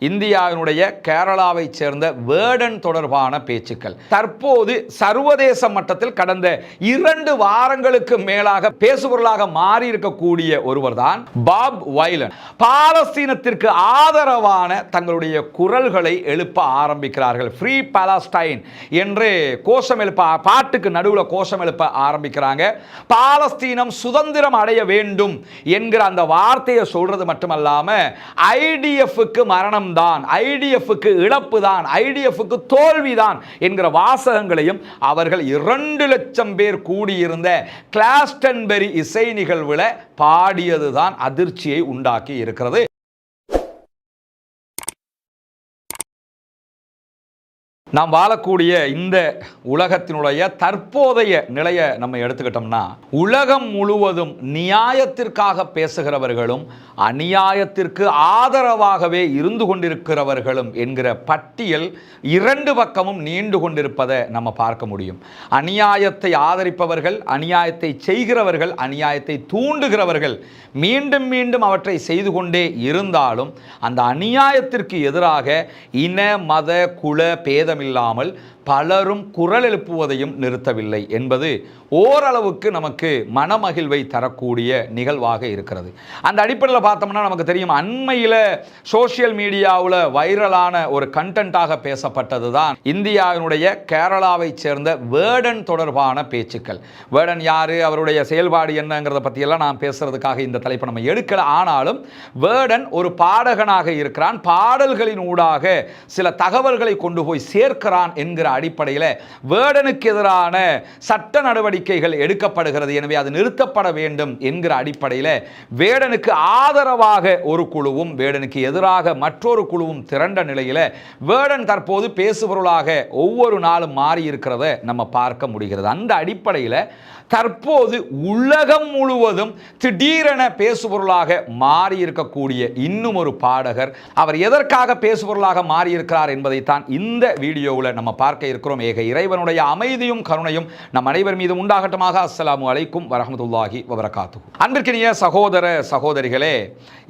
இந்தியாவினுடைய கேரளாவை சேர்ந்த வேர்டன் தொடர்பான பேச்சுக்கள். தற்போது சர்வதேச மட்டத்தில் கடந்த இரண்டு வாரங்களுக்கு மேலாக பேசுபொருளாக மாறி இருக்கக்கூடிய ஒருவர் தான் பாப் வைலன். பாலஸ்தீனத்திற்கு ஆதரவான தங்களுடைய குரல்களை எழுப்ப ஆரம்பிக்கிறார்கள். ஃப்ரீ பாலஸ்டைன் என்று கோஷம் எழுப்ப பாட்டுக்கு நடுவில் கோஷம் எழுப்ப ஆரம்பிக்கிறாங்க. பாலஸ்தீனம் சுதந்திரம் அடைய வேண்டும் என்கிற அந்த வார்த்தையை சொல்றது மட்டுமல்லாமல் ஐடிஎஃப்க்கு மரணம் தான் ஐடிஎஃப்க்கு இழப்பு தான் ஐடிஎஃப்க்கு தோல்விதான் என்கிற வாசகங்களையும் அவர்கள் இரண்டு லட்சம் பேர் கூடியிருந்த கிளாஸ்டன்பெரி இசை நிகழ்வில் பாடியதுதான் அதிர்ச்சியை உண்டாக்கி இருக்கிறது. நாம் வாழக்கூடிய இந்த உலகத்தினுடைய தற்போதைய நிலையை நம்ம எடுத்துக்கிட்டோம்னா உலகம் முழுவதும் நியாயத்திற்காக பேசுகிறவர்களும் அநியாயத்திற்கு ஆதரவாகவே இருந்து கொண்டிருக்கிறவர்களும் என்கிற பட்டியல் இரண்டு பக்கமும் நீண்டு கொண்டிருப்பதை நம்ம பார்க்க முடியும். அநியாயத்தை ஆதரிப்பவர்கள் அநியாயத்தை செய்கிறவர்கள் அநியாயத்தை தூண்டுகிறவர்கள் மீண்டும் மீண்டும் அவற்றை செய்து கொண்டே இருந்தாலும் அந்த அநியாயத்திற்கு எதிராக இன மத குல பேதம் இல்லாமல் பலரும் குரல் எழுப்புவதையும் நிறுத்தவில்லை என்பது ஓரளவுக்கு நமக்கு மனமகிழ்வை தரக்கூடிய நிகழ்வாக இருக்கிறது. அந்த அடிப்படையில் பார்த்தோம்னா நமக்கு தெரியும் அண்மையில் சோஷியல் மீடியாவில் வைரலான ஒரு கண்டென்ட்டாக பேசப்பட்டது தான் இந்தியாவினுடைய கேரளாவைச் சேர்ந்த வேர்டன் தொடர்பான பேச்சுக்கள். வேர்டன் யார் அவருடைய செயல்பாடு என்னங்கிறத பற்றியெல்லாம் நான் பேசுறதுக்காக இந்த தலைப்பை நம்ம எடுக்கல. ஆனாலும் வேர்டன் ஒரு பாடகனாக இருக்கிறான். பாடல்களின் ஊடாக சில தகவல்களை கொண்டு போய் சேர்க்கிறான் என்கிற அடிப்படையில் வேர்டனுக்கு எதிரான சட்ட நடவடிக்கைகள் எடுக்கப்படுகிறது. எனவே அது நிறுத்தப்பட வேண்டும் என்கிற அடிப்படையில் வேடனுக்கு ஆதரவாக ஒரு குழுவும் வேடனுக்கு எதிராக மற்றொரு குழுவும் திரண்ட நிலையில் வேடன் தற்போது பேசுபொருளாக ஒவ்வொரு நாளும் மாறி இருக்கிறத நம்ம பார்க்க முடிகிறது. அந்த அடிப்படையில் தற்போது உலகம் முழுவதும் திடீரென பேசுபொருளாக மாறி இருக்கக்கூடிய இன்னும் ஒரு பாடகர் அவர் எதற்காக பேசுபொருளாக மாறி இருக்கிறார் என்பதைத்தான் இந்த வீடியோவில் நம்ம பார்க்க பார்க்க இருக்கிறோம். ஏக இறைவனுடைய அமைதியும் கருணையும் நம் அனைவர் மீது உண்டாகட்டமாக. அஸ்லாம் அலைக்கும் வரஹமத்துல்லாஹி வபரகாத்து அன்பிற்கினிய சகோதர சகோதரிகளே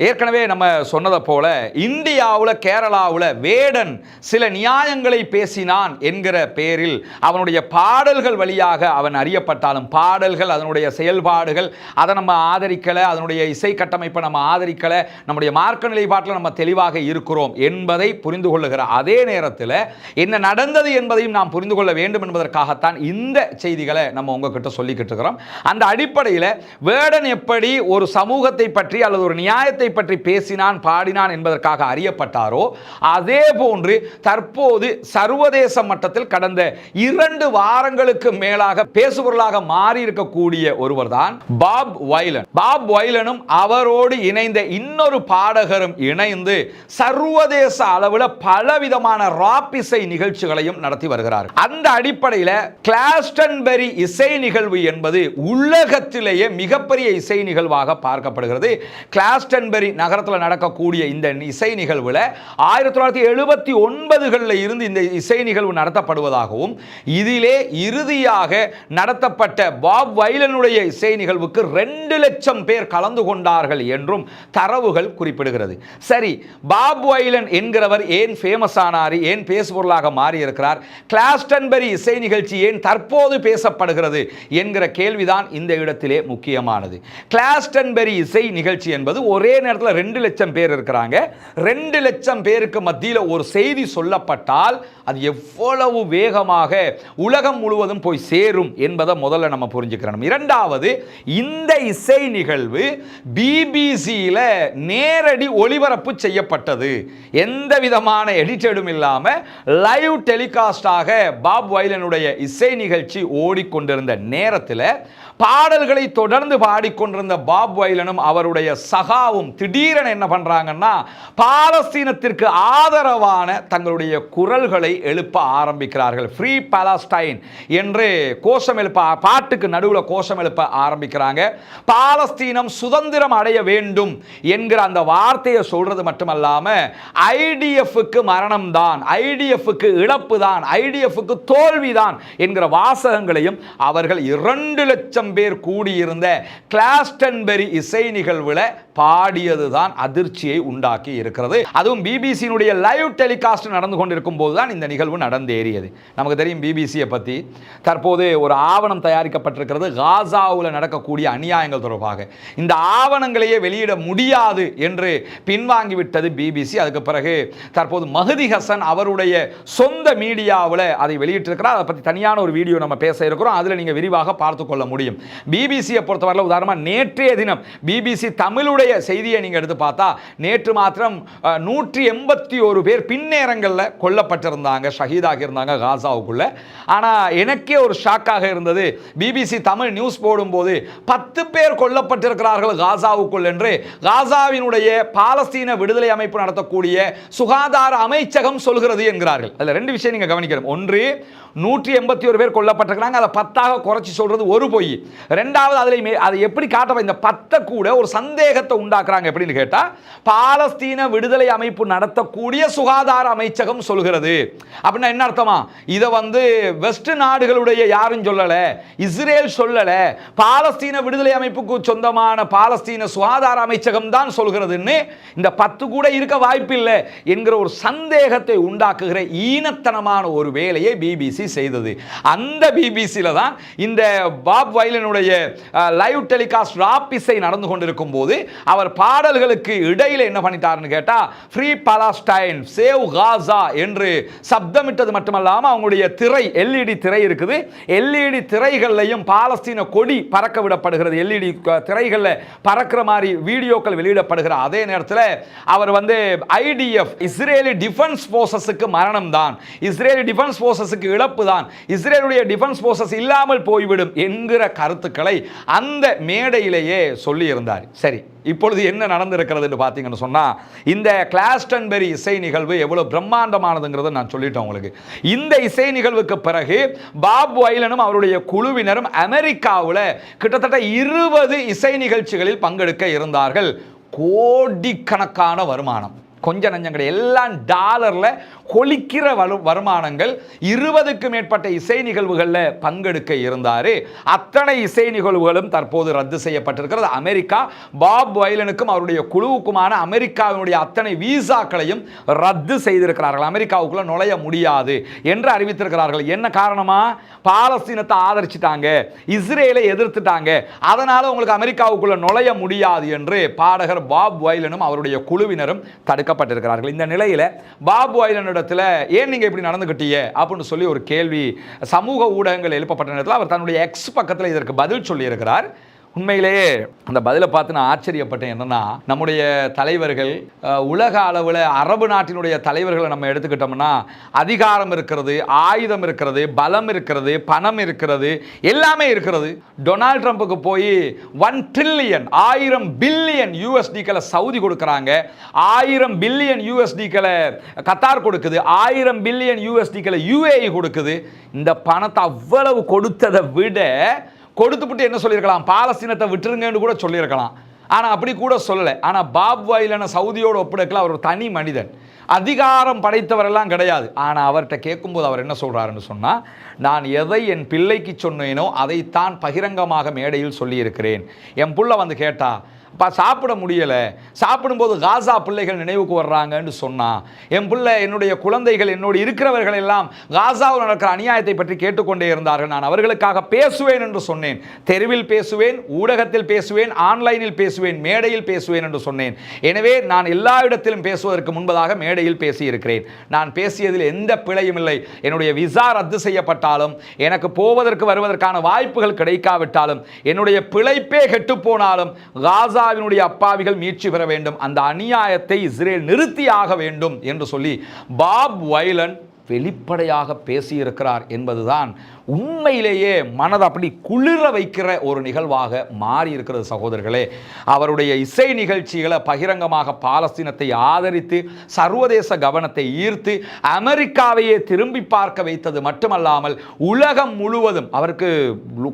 ஏற்கனவே நம்ம சொன்னதை போல இந்தியாவில் கேரளாவில் வேடன் சில நியாயங்களை பேசினான் என்கிற பெயரில் அவனுடைய பாடல்கள் வழியாக அவன் அறியப்பட்டாலும் பாடல்கள் அதனுடைய செயல்பாடுகள் அதை நம்ம ஆதரிக்கலை அதனுடைய இசை கட்டமைப்பை நம்ம ஆதரிக்கலை நம்முடைய மார்க்க நிலைப்பாட்டில் நம்ம தெளிவாக இருக்கிறோம் என்பதை புரிந்து கொள்ளுகிற அதே நேரத்தில் என்ன நடந்தது என்பதை என்பதையும் நாம் புரிந்து கொள்ள வேண்டும் என்பதற்காகத்தான் இந்த செய்திகளை நம்ம உங்ககிட்ட சொல்லிக்கிட்டு இருக்கிறோம் அந்த அடிப்படையில் வேடன் எப்படி ஒரு சமூகத்தை பற்றி அல்லது ஒரு நியாயத்தை பற்றி பேசினான் பாடினான் என்பதற்காக அறியப்பட்டாரோ அதே போன்று தற்போது சர்வதேச மட்டத்தில் கடந்த இரண்டு வாரங்களுக்கு மேலாக பேசுபொருளாக மாறி இருக்கக்கூடிய ஒருவர் தான் பாப் வைலன். பாப் வைலனும் அவரோடு இணைந்த இன்னொரு பாடகரும் இணைந்து சர்வதேச அளவில் பலவிதமான ராப் இசை நிகழ்ச்சிகளையும் நடத்தி வருகிறார் அந்த அடிப்படையில் கிளாஸ்டன்பெரி இசை நிகழ்வு என்பது உலகத்திலேயே மிகப்பெரிய இசை நிகழ்வாக பார்க்கப்படுகிறது. கிளாஸ்டன்பெரி நகரத்தில் நடக்கக்கூடிய இந்த இசை நிகழ்வில் ஆயிரத்தி தொள்ளாயிரத்தி எழுபத்தி ஒன்பதுகளில் இருந்து இந்த இசை நிகழ்வு நடத்தப்படுவதாகவும் இதிலே இறுதியாக நடத்தப்பட்ட பாப் வைலனுடைய இசை நிகழ்வுக்கு ரெண்டு லட்சம் பேர் கலந்து கொண்டார்கள் என்றும் தரவுகள் குறிப்பிடுகிறது. சரி பாப் வைலன் என்கிறவர் ஏன் ஃபேமஸ் ஆனார்? ஏன் பேசுபொருளாக மாறி இருக்கிறார் கிளாஸ்டன்பெரி இசை நிகழ்ச்சி ஏன் தற்போது பேசப்படுகிறது என்கிற கேள்விதான் இந்த இடத்திலே முக்கியமானது. கிளாஸ்டன்பெரி இசை நிகழ்ச்சி என்பது ஒரே நேரத்தில் ரெண்டு லட்சம் பேர் இருக்கிறாங்க. ரெண்டு லட்சம் பேருக்கு மத்தியில் ஒரு செய்தி சொல்லப்பட்டால் அது எவ்வளவு வேகமாக உலகம் முழுவதும் போய் சேரும் என்பதை முதல்ல நம்ம புரிஞ்சுக்கிறோம் இரண்டாவது இந்த இசை நிகழ்வு பிபிசியில் நேரடி ஒளிபரப்பு செய்யப்பட்டது. எந்த விதமான எடிட்டடும் இல்லாமல் லைவ் டெலிகாஸ்ட் டெலிகாஸ்டாக பாப் வைலனுடைய இசை நிகழ்ச்சி ஓடிக்கொண்டிருந்த நேரத்தில் பாடல்களை தொடர்ந்து பாடிக்கொண்டிருந்த பாப் வைலனும் அவருடைய சகாவும் திடீரென என்ன பண்ணுறாங்கன்னா பாலஸ்தீனத்திற்கு ஆதரவான தங்களுடைய குரல்களை எழுப்ப ஆரம்பிக்கிறார்கள். ஃப்ரீ பாலஸ்டைன் என்று கோஷம் எழுப்ப பாட்டுக்கு நடுவில் கோஷம் எழுப்ப ஆரம்பிக்கிறாங்க. பாலஸ்தீனம் சுதந்திரம் அடைய வேண்டும் என்கிற அந்த வார்த்தையை சொல்றது மட்டுமல்லாமல் ஐடிஎஃப்க்கு மரணம் தான் ஐடிஎஃப்க்கு இழப்பு தான் ஐடிஎஃப்க்கு தோல்வி தான் என்கிற வாசகங்களையும் அவர்கள் இரண்டு லட்சம் பேர் கூடியிருந்த கிளாஸ்டன்பெரி இசை நிகழ்வில் பாடியது தான் அதிர்ச்சியை உண்டாக்கி இருக்கிறது. அதுவும் பிபிசியினுடைய லைவ் டெலிகாஸ்ட் நடந்து கொண்டிருக்கும் போது தான் இந்த நிகழ்வு நடந்தேறியது. நமக்கு தெரியும் பிபிசியை பற்றி தற்போது ஒரு ஆவணம் தயாரிக்கப்பட்டிருக்கிறது. காசாவில் நடக்கக்கூடிய அநியாயங்கள் தொடர்பாக. இந்த ஆவணங்களையே வெளியிட முடியாது என்று பின்வாங்கிவிட்டது பிபிசி அதுக்கு பிறகு தற்போது மஹதி ஹசன் அவருடைய சொந்த மீடியாவில் அதை வெளியிட்டிருக்கிறார். அதை பற்றி தனியான ஒரு வீடியோ நம்ம பேச இருக்கிறோம். அதில் நீங்கள் விரிவாக பார்த்து கொள்ள முடியும் பிபிசியை பொறுத்தவரையில் உதாரணமாக நேற்றைய தினம் பிபிசி தமிழுடைய செய்தியை நீங்கள் எடுத்து பார்த்தா நேற்று மாத்திரம் நூற்றி எண்பத்தி ஒரு பேர் பின்னேரங்களில் கொல்லப்பட்டிருந்தாங்க ஷஹீதாக இருந்தாங்க காசாவுக்குள்ளே. ஆனால் எனக்கே ஒரு ஷாக்காக இருந்தது. பிபிசி தமிழ் நியூஸ் போடும்போது பத்து பேர் கொல்லப்பட்டிருக்கிறார்கள் காசாவுக்குள் என்று. காசாவினுடைய பாலஸ்தீன விடுதலை அமைப்பு நடத்தக்கூடிய சுகாதார அமைச்சகம் சொல்கிறது என்கிறார்கள். அதில் ரெண்டு விஷயம் நீங்கள் கவனிக்கணும். ஒன்று நூற்றி எண்பத்தி ஒரு பேர் கொல்லப்பட்டிருக்கிறாங்க. அதை பத்தாக குறைச்சி சொல்கிறது ஒரு பொய். ரெண்டாவது அதில் மே- அதை எப்படி காட்ட இந்த பத்தை கூட ஒரு சந்தேகத்தை உண்டாக்குறாங்க எப்படின்னு கேட்டால் பாலஸ்தீன விடுதலை அமைப்பு நடத்தக்கூடிய சுகாதார அமைச்சகம் சொல்கிறது. அப்படின்னா என்ன அர்த்தமா? இதை வந்து வெஸ்ட் நாடுகளுடைய யாரும் சொல்லலை இஸ்ரேல் சொல்லலை பாலஸ்தீன விடுதலை அமைப்புக்கு சொந்தமான பாலஸ்தீன சுகாதார அமைச்சகம் தான் சொல்கிறதுன்னு இந்த பத்து கூட இருக்க வாய்ப்பில்லை என்கிற ஒரு சந்தேகத்தை உண்டாக்குகிற ஈனத்தனமான ஒரு வேலையை பிபிசி செய்தது. அந்த பிபிசியில் தான் இந்த பாப் வைலனுடைய லைவ் டெலிகாஸ்ட் ராப் நடந்து கொண்டிருக்கும் போது அவர் பாடல்களுக்கு இடையில் என்ன பண்ணிட்டாருன்னு கேட்டால் ஃப்ரீ பாலஸ்டைன் சேவ் காசா என்று சப்தமிட்டது மட்டுமல்லாமல் அவங்களுடைய திரை எல்இடி திரை இருக்குது. எல்இடி திரைகள்லையும் பாலஸ்தீன கொடி பறக்க விடப்படுகிறது. எல்இடி திரைகளில் பறக்கிற மாதிரி வீடியோக்கள் வெளியிடப்படுகிற அதே நேரத்தில் அவர் வந்து ஐடிஎஃப் இஸ்ரேலி டிஃபென்ஸ் ஃபோர்ஸஸுக்கு மரணம் தான். இஸ்ரேலி டிஃபென்ஸ் ஃபோர்ஸஸுக்கு இழப்பு தான். இஸ்ரேலுடைய டிஃபென்ஸ் ஃபோர்ஸஸ் இல்லாமல் போய்விடும் என்கிற கருத்துக்களை அந்த மேடையிலேயே சொல்லியிருந்தார். சரி. இப்பொழுது என்ன நடந்திருக்கிறதுன்னு பார்த்தீங்கன்னு சொன்னால் இந்த கிளாஸ்டன்பெரி இசை நிகழ்வு எவ்வளோ பிரம்மாண்டமானதுங்கிறத நான் சொல்லிட்டேன் உங்களுக்கு. இந்த இசை நிகழ்வுக்கு பிறகு பாப் வைலனும் அவருடைய குழுவினரும் அமெரிக்காவில் கிட்டத்தட்ட இருபது இசை நிகழ்ச்சிகளில் பங்கெடுக்க இருந்தார்கள். கோடிக்கணக்கான வருமானம். கொஞ்ச நஞ்சம் கிடையாது. எல்லாம் டாலரில் கொளிக்கிற வரு வருமானங்கள் இருபதுக்கு மேற்பட்ட இசை நிகழ்வுகளில் பங்கெடுக்க இருந்தார். அத்தனை இசை நிகழ்வுகளும் தற்போது ரத்து செய்யப்பட்டிருக்கிறது. அமெரிக்கா பாப் வைலனுக்கும் அவருடைய குழுவுக்குமான அமெரிக்காவினுடைய அத்தனை வீசாக்களையும் ரத்து செய்திருக்கிறார்கள். அமெரிக்காவுக்குள்ள நுழைய முடியாது என்று அறிவித்திருக்கிறார்கள். என்ன காரணமா? பாலஸ்தீனத்தை ஆதரிச்சிட்டாங்க. இஸ்ரேலை எதிர்த்துட்டாங்க. அதனால் உங்களுக்கு அமெரிக்காவுக்குள்ளே நுழைய முடியாது என்று பாடகர் பாப் வைலனும் அவருடைய குழுவினரும் தடுக்கப்பட்டிருக்கிறார்கள் இந்த நிலையில பாபு ஐலனிடத்தில் ஏன் நீங்க இப்படி நடந்துக்கிட்டீங்க அப்படின்னு சொல்லி ஒரு கேள்வி சமூக ஊடகங்கள் எழுப்பப்பட்ட நேரத்தில் அவர் தன்னுடைய எக்ஸ் பக்கத்தில் இதற்கு பதில் சொல்லியிருக்கிறார். உண்மையிலேயே அந்த பதிலை பார்த்து நான் ஆச்சரியப்பட்டேன் என்னன்னா நம்முடைய தலைவர்கள் உலக அளவில் அரபு நாட்டினுடைய தலைவர்களை நம்ம எடுத்துக்கிட்டோம்னா அதிகாரம் இருக்கிறது ஆயுதம் இருக்கிறது பலம் இருக்கிறது பணம் இருக்கிறது எல்லாமே இருக்கிறது. டொனால்ட் ட்ரம்ப்புக்கு போய் ஒன் ட்ரில்லியன் ஆயிரம் பில்லியன் யூஎஸ்டிக்களை சவுதி கொடுக்குறாங்க. ஆயிரம் பில்லியன் யூஎஸ்டிக்களை கத்தார் கொடுக்குது. ஆயிரம் பில்லியன் யூஎஸ்டிக்களை யூஏஇ கொடுக்குது. இந்த பணத்தை அவ்வளவு கொடுத்ததை விட கொடுத்துப்புட்டு என்ன சொல்லியிருக்கலாம்? பாலஸ்தீனத்தை விட்டுருங்கன்னு கூட சொல்லியிருக்கலாம். ஆனால் அப்படி கூட சொல்லலை. ஆனால் பாப் வாயிலான சவுதியோடு ஒப்படைக்கல. அவர் ஒரு தனி மனிதன். அதிகாரம் படைத்தவரெல்லாம் கிடையாது. ஆனால் அவர்கிட்ட கேட்கும்போது அவர் என்ன சொல்கிறாருன்னு சொன்னால் நான் எதை என் பிள்ளைக்கு சொன்னேனோ அதைத்தான் பகிரங்கமாக மேடையில் சொல்லியிருக்கிறேன். என் புள்ள வந்து கேட்டால் அப்பா சாப்பிட முடியலை. சாப்பிடும்போது காசா பிள்ளைகள் நினைவுக்கு வர்றாங்கன்னு சொன்னான் என் பிள்ளை என்னுடைய குழந்தைகள் என்னோடு இருக்கிறவர்கள் எல்லாம் காசாவில் நடக்கிற அநியாயத்தை பற்றி கேட்டுக்கொண்டே இருந்தார்கள். நான் அவர்களுக்காக பேசுவேன் என்று சொன்னேன். தெருவில் பேசுவேன் ஊடகத்தில் பேசுவேன் ஆன்லைனில் பேசுவேன் மேடையில் பேசுவேன் என்று சொன்னேன். எனவே நான் எல்லா இடத்திலும் பேசுவதற்கு முன்பதாக மேடையில் பேசியிருக்கிறேன். நான் பேசியதில் எந்த பிழையும் இல்லை. என்னுடைய விசா ரத்து செய்யப்பட்டாலும் எனக்கு போவதற்கு வருவதற்கான வாய்ப்புகள் கிடைக்காவிட்டாலும் என்னுடைய பிழைப்பே கெட்டுப்போனாலும் காசாவினுடைய அப்பாவிகள் மீட்சி பெற வேண்டும் அந்த அநியாயத்தை இஸ்ரேல் நிறுத்தியாக வேண்டும் என்று சொல்லி பாப் வைலன் வெளிப்படையாக பேசியிருக்கிறார் என்பதுதான் உண்மையிலேயே மனதை அப்படி குளிர வைக்கிற ஒரு நிகழ்வாக மாறி இருக்கிறது சகோதரர்களே. அவருடைய இசை நிகழ்ச்சிகளை பகிரங்கமாக பாலஸ்தீனத்தை ஆதரித்து சர்வதேச கவனத்தை ஈர்த்து அமெரிக்காவையே திரும்பி பார்க்க வைத்தது மட்டுமல்லாமல் உலகம் முழுவதும் அவருக்கு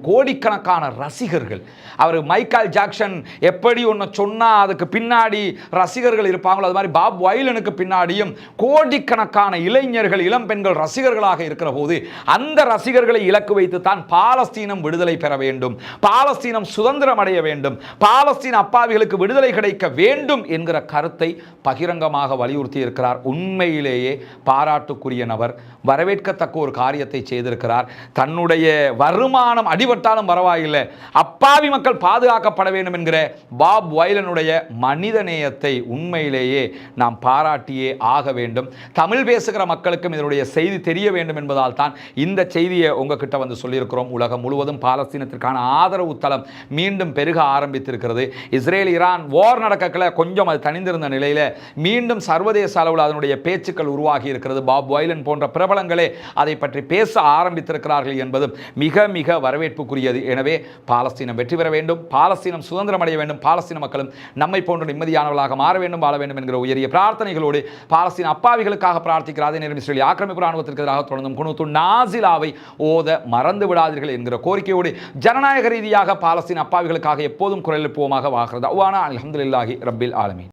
கோடிக்கணக்கான ரசிகர்கள். அவர் மைக்கேல் ஜாக்சன் எப்படி ஒன்று சொன்னால் அதுக்கு பின்னாடி ரசிகர்கள் இருப்பாங்களோ அது மாதிரி பாப் வைலனுக்கு பின்னாடியும் கோடிக்கணக்கான இளைஞர்கள் இளம் பெண்கள் ரசிகர்களாக இருக்கிற போது அந்த ரசிகர்களை இலக்கு வைத்துத்தான் பாலஸ்தீனம் விடுதலை பெற வேண்டும். பாலஸ்தீனம் சுதந்திரம் அடைய வேண்டும். பாலஸ்தீன அப்பாவிகளுக்கு விடுதலை கிடைக்க வேண்டும் என்கிற கருத்தை பகிரங்கமாக வலியுறுத்தி இருக்கிறார். உண்மையிலேயே பாராட்டுக்குரிய நபர் வரவேற்கத்தக்க ஒரு காரியத்தை செய்திருக்கிறார். தன்னுடைய வருமானம் அடிபட்டாலும் பரவாயில்லை. அப்பாவி மக்கள் பாதுகாக்கப்பட வேண்டும் என்கிற பாப் வைலனுடைய மனிதநேயத்தை உண்மையிலேயே நாம் பாராட்டியே ஆக வேண்டும். தமிழ் பேசுகிற மக்களுக்கும் இதனுடைய செய்தி தெரிய வேண்டும் என்பதால் தான் இந்த செய்தியை உங்கள் உங்ககிட்ட வந்து சொல்லியிருக்கிறோம். உலகம் முழுவதும் பாலஸ்தீனத்திற்கான ஆதரவு தளம் மீண்டும் பெருக ஆரம்பித்திருக்கிறது. இஸ்ரேல் ஈரான் வார் நடக்கல கொஞ்சம் அது தனிந்திருந்த நிலையில் மீண்டும் சர்வதேச அளவில் அதனுடைய பேச்சுக்கள் உருவாகி இருக்கிறது. பாப் வைலன் போன்ற பிரபலங்களே அதை பற்றி பேச ஆரம்பித்திருக்கிறார்கள் என்பதும் மிக மிக வரவேற்புக்குரியது. எனவே பாலஸ்தீனம் வெற்றி பெற வேண்டும். பாலஸ்தீனம் சுதந்திரம் அடைய வேண்டும். பாலஸ்தீன மக்களும் நம்மை போன்ற நிம்மதியானவர்களாக மாற வேண்டும் வாழ வேண்டும் என்கிற உயரிய பிரார்த்தனைகளோடு பாலஸ்தீன அப்பாவிகளுக்காக பிரார்த்திக்கிற அதே நேரம் இஸ்ரேல் ஆக்கிரமிப்பு ராணுவத்திற்கு எதிராக தொடர்ந்தும் குணுத்து நாசிலாவை ஓத மறந்து விடாதீர்கள் என்கிற கோரிக்கையோடு ஜனநாயக ரீதியாக பாலஸ்தீன் அப்பாவிகளுக்காக எப்போதும் குரல் எழுப்புவோமாக வாகிறது அவ்வானா ரப்பில் ஆலமீன்.